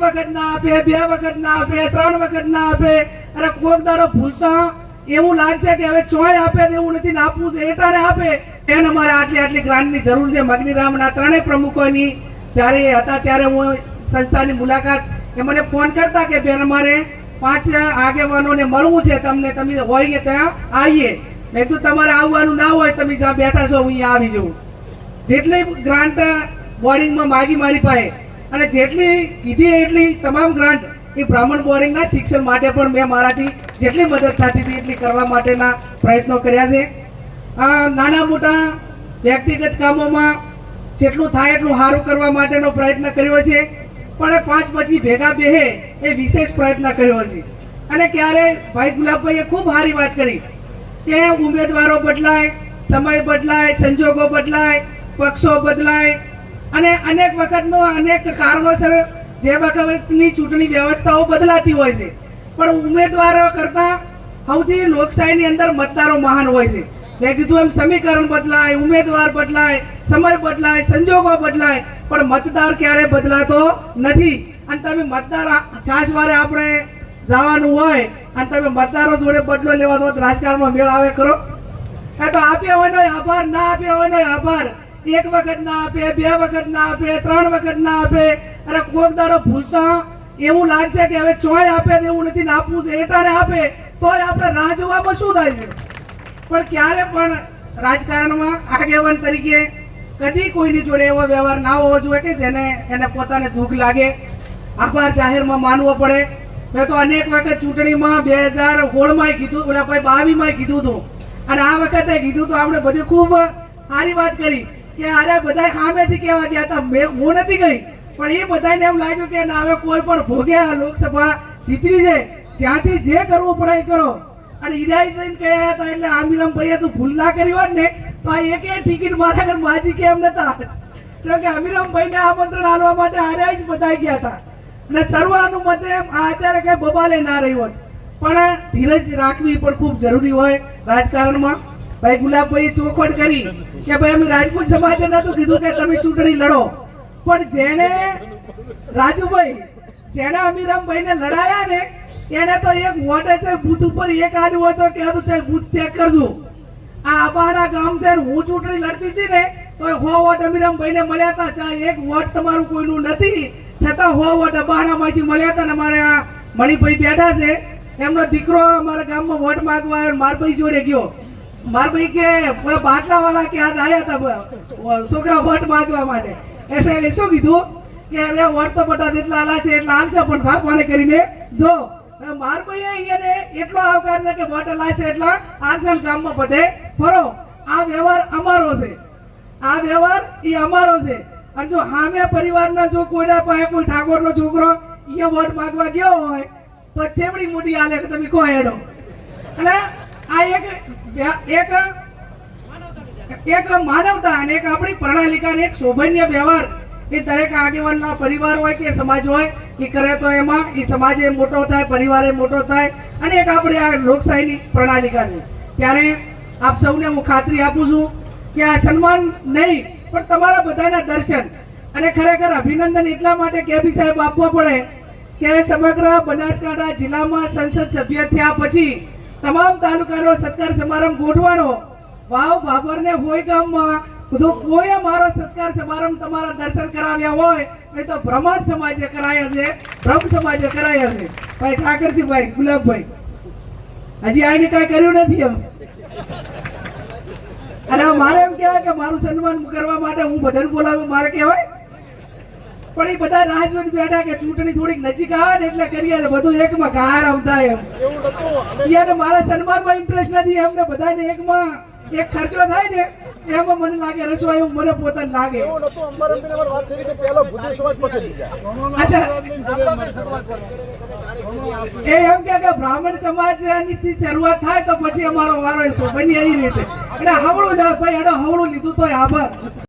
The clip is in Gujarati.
વખત ના આપે, બે વખત ના આપે, ત્રણ વખત ના આપે. અરે કોક દાડો ભૂલતા એવું લાગશે કે હવે ચોય આપે એવું નથી આપવું છે, એટાણે આપે. એને મારે આટલી આટલી ગ્રાન્ટની જરૂર છે. મગનીરામના ત્રણેય પ્રમુખોની જ્યારે એ હતા ત્યારે હું સંસ્થાની મુલાકાત, એ મને ફોન કરતા કે બેન અમારે પાંચ આગેવાનોને મળવું છે તમને, તમે હોય કે ત્યાં આવીએ. મેં તો તમારે આવવાનું ના હોય, તમે જ્યાં બેઠા છો, હું અહીંયા આવી જાઉં. જેટલી ગ્રાન્ટ બોર્ડિંગમાં માગી મારી પાસે અને જેટલી કીધી એટલી તમામ ગ્રાન્ટ એ બ્રાહ્મણ બોરિંગના શિક્ષણ માટે પણ મેં મારાથી જેટલી મદદ થતી હતી એટલી કરવા માટેના પ્રયત્નો કર્યા છે. નાના મોટા વ્યક્તિગત કામોમાં જેટલું થાય એટલું સારું કરવા માટેનો પ્રયત્ન કર્યો છે. પણ પાંચ પછી ભેગા બેહે એ વિશેષ પ્રયત્ન કર્યો છે. અને ક્યારે ભાઈ ગુલાબભાઈએ ખૂબ સારી વાત કરી. કે ઉમેદવારો બદલાય, સમય બદલાય, સંજોગો બદલાય, પક્ષો બદલાય અને અનેક વખતનો, અનેક કારણોસર જે વખતની ચૂંટણી વ્યવસ્થાઓ બદલાતી હોય છે. પણ ઉમેદવારો કરતાં સૌથી લોકશાહીની અંદર મતદારો મહાન હોય છે. મેં કીધું એમ સમીકરણ બદલાય, ઉમેદવાર બદલાય, સમય બદલાય, સંજોગો બદલાય, પણ મતદાર ક્યારે બદલાતો નથી. અને તમે મતદાર છાશવારે આપણે જવાનું હોય, અને તમે મતદારો જોડે બદલો લેવા તો રાજકારણમાં મેળ આવે કરો એ તો આપ્યા હોય આભાર, ના આપ્યા હોય આભાર. એક વખત ના આપે, બે વખત ના આપે, ત્રણ વખત ના આપે. અરે કોક દાડો ભૂલતા એવું લાગશે કે હવે ચોય આપે એવું નથી નાપવું છે. એટાણે આપે, તોય આપણે રાહ જોવામાં શું થાય છે? પણ ક્યારે પણ રાજકારણમાં આગેવાન તરીકે કદી કોઈની જોડે એવો વ્યવહાર ના હોવો જોઈએ કે જેને એને પોતાને દુઃખ લાગે. આભાર જાહેરમાં માનવો પડે. મેં તો અનેક વખત ચૂંટણીમાં બે હજાર સોળમાં કીધું, ઓલા ભાઈ બાવીમાં કીધું હતું. અને આ વખતે કીધું તો આપણે બધી ખૂબ સારી વાત કરી. કે અરે બધા સામેથી કહેવા ગયા હતા, મેં હું નથી ગઈ. પણ એ બધાને એમ લાગ્યું કે ના, હવે કોઈ પણ ભોગે આ લોકસભા જીતવી છે જ્યાંથી જે કરવું પડે એ કરો. અને ઈરાઈ જઈને કહ્યા હતા, એટલે આમીરામ ભાઈએ તું ભૂલ ના કરી હોત ને, તો આ એક ટિકિટ મારા ઘર બાજી કેમ નતા કેમ કે અમીરામ ભાઈને આમંત્રણ આલવા માટે આર્યા જ બધા ગયા હતા. અને સર્વાનું મતે આ અત્યારે કઈ બબાલે ના રહી હોત. પણ ધીરજ રાખવી પણ ખૂબ જરૂરી હોય રાજકારણમાં. ભાઈ ગુલાબભાઈ ચોખવટ કરી કે ભાઈ અમે રાજપૂત સમાજે નતું કીધું કે તમે ચૂંટણી લડો. પણ જેણે રાજુભાઈ, જેણે અમીરામભાઈ ને લડાયા ને, એને તો એક વોટ છે, બૂથ ઉપર એક આજુ હોય તો કહેતું છે, બૂથ ચેક કરજો. આ આબાડા ગામ છે હું ચૂંટણી લડતી હતી ને, તો હો વોટ અમીરામભાઈ ને મળ્યા હતા ચાહે એક વોટ તમારું કોઈનું નથી. છતાં હો વોટ અબાણામાંથી મળ્યા હતા ને, અમારે આ મણિભાઈ બેઠા છે. એમનો દીકરો અમારા ગામમાં વોટ માગવા મારભાઈ જોડે ગયો. મારભાઈ કે પેલા બાટલા વાળા કે આજ આવ્યા હતા છોકરા વટ માગવા માટે. એટલે શું કીધું? કે હવે વટ તો બટા જેટલા આલા છે, એટલા આલશે પણ થાપ પાણી કરીને જો માર મારભાઈએ અહીંયાને એટલો આવકાર ને કે વટ આલા છે, એટલા આરસલ ગામમાં બધે. ફરો, આ વ્યવહાર અમારો છે. આ વ્યવહાર એ અમારો છે. અને જો સામે પરિવારના જો કોઈના પાસે કોઈ ઠાકોરનો છોકરો એ વટ માંગવા ગયો હોય, તો ચેવડી મોટી આલે કે તમે કહો હેડો. એટલે આ એક એક એક માનવતા અને એક આપણી પ્રણાલિકાને એક શોભનીય વ્યવહાર એ દરેક આગેવાનના પરિવાર હોય કે સમાજ હોય, એ કરે તો એમાં, એ સમાજે મોટો થાય, પરિવારે મોટો થાય, અને એક આપણી આ લોકશાહીની પ્રણાલિકા છે. ત્યારે આપ સૌને હું ખાતરી આપું છું કે આ સન્માન નહીં, પણ તમારા બધાના દર્શન અને ખરેખર અભિનંદન એટલા માટે કેબી સાહેબ આપવા પડે કે સમગ્ર બનાસકાંઠા જિલ્લામાં સંસદ સભ્ય થયા પછી તમામ તાલુકાનો સત્કાર સમારંભ ગોઠવાનો વાવ ભાભર ને હોય ગામમાં. જો કોઈ મારો સત્કાર સમારંભ તમારા દર્શન કરાવ્યા હોય એ તો બ્રહ્માંડ સમાજે કરાયા છે, બ્રહ્મ સમાજે કરાયા છે. ભાઈ ઠાકરસિંહભાઈ ગુલાબભાઈ. હજી આને કાંઈ કર્યું નથી એમ. અને મારે એમ કહેવાય કે મારું સન્માન કરવા માટે હું બધાને બોલાવ્યું મારે કહેવાય પણ એ બધા રાહ જોઈને બેઠા કે ચૂંટણી થોડીક નજીક આવે ને એટલે કરીએ તો બધું એકમાં ગાર આવતા એમ યાર મારા સન્માનમાં ઇન્ટરેસ્ટ નથી, એમને બધાને એકમાં એક ખર્ચો થાય ને, એમાં મને લાગે રસવા એવું મને પોતાને લાગે. એ એમ કે બ્રાહ્મણ સમાજની શરૂઆત થાય તો પછી અમારો વારો એ એવી રીતે. એટલે હવળું ના ભાઈ, એનો હવળું લીધું તો આભાર.